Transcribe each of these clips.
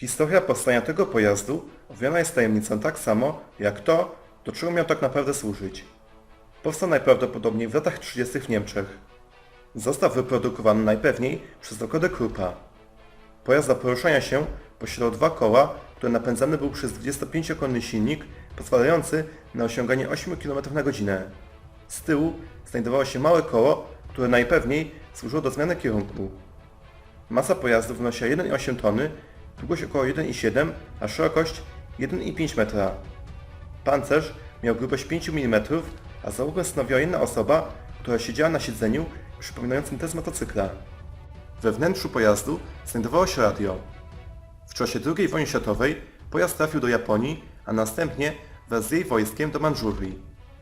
Historia powstania tego pojazdu owiana jest tajemnicą tak samo, jak to, do czego miał tak naprawdę służyć. Powstał najprawdopodobniej w latach 30. w Niemczech. Został wyprodukowany najpewniej przez Dokodę Kruppa. Pojazd do poruszania się posiadał dwa koła, które napędzany był przez 25-konny silnik pozwalający na osiąganie 8 km na godzinę. Z tyłu znajdowało się małe koło, które najpewniej służyło do zmiany kierunku. Masa pojazdu wynosiła 1,8 tony, długość około 1,7, a szerokość 1,5 metra. Pancerz miał grubość 5 mm, a załogę stanowiła jedna osoba, która siedziała na siedzeniu przypominającym test motocykla. We wnętrzu pojazdu znajdowało się radio. W czasie II wojny światowej pojazd trafił do Japonii, a następnie wraz z jej wojskiem do Mandżurii.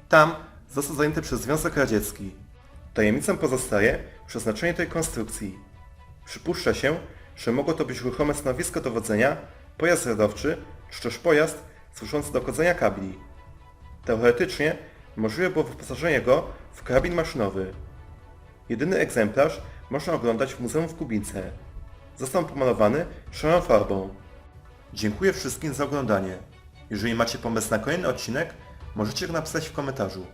Tam został zajęty przez Związek Radziecki. Tajemnicą pozostaje przeznaczenie tej konstrukcji. Przypuszcza się, że mogło to być ruchome stanowisko dowodzenia, pojazd radowczy, czy też pojazd służący do chodzenia kabli. Teoretycznie możliwe było wyposażenie go w karabin maszynowy. Jedyny egzemplarz można oglądać w muzeum w Kubince. Został pomalowany szarą farbą. Dziękuję wszystkim za oglądanie. Jeżeli macie pomysł na kolejny odcinek, możecie go napisać w komentarzu.